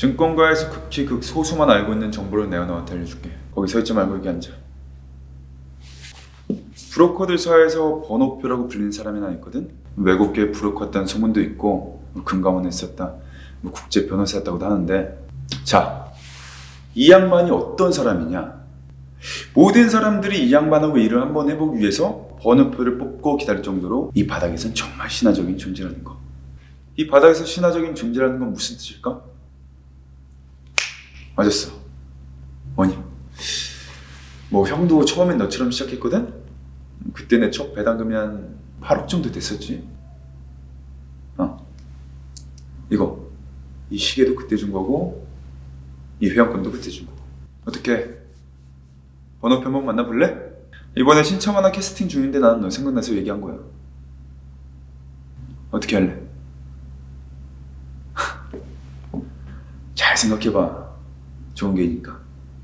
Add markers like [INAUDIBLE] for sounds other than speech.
증권가에서 극히 극 소수만 알고 있는 정보를 내가 너한테 알려줄게. 거기 서 있지 말고 여기 앉아. 브로커들 사이에서 번호표라고 불리는 사람이 하나 있거든. 외국계 브로커였다는 소문도 있고 뭐 금감원에 있었다. 뭐 국제 변호사였다고도 하는데 자, 이 양반이 어떤 사람이냐? 모든 사람들이 이 양반하고 일을 한번 해보기 위해서 번호표를 뽑고 기다릴 정도로 이 바닥에선 정말 신화적인 존재라는 거. 이 바닥에서 신화적인 존재라는 건 무슨 뜻일까? 맞았어. 뭐니? 뭐 형도 처음엔 너처럼 시작했거든? 그때 내 첫 배당금이 한 8억 정도 됐었지. 어. 이거. 이 시계도 그때 준 거고, 이 회원권도 그때 준 거고. 어떻게? 번호표 한번 만나볼래? 이번에 신청 하나 캐스팅 중인데 나는 너 생각나서 얘기한 거야. 어떻게 할래? [LAUGHS] 잘 생각해봐. 좋은 게니까.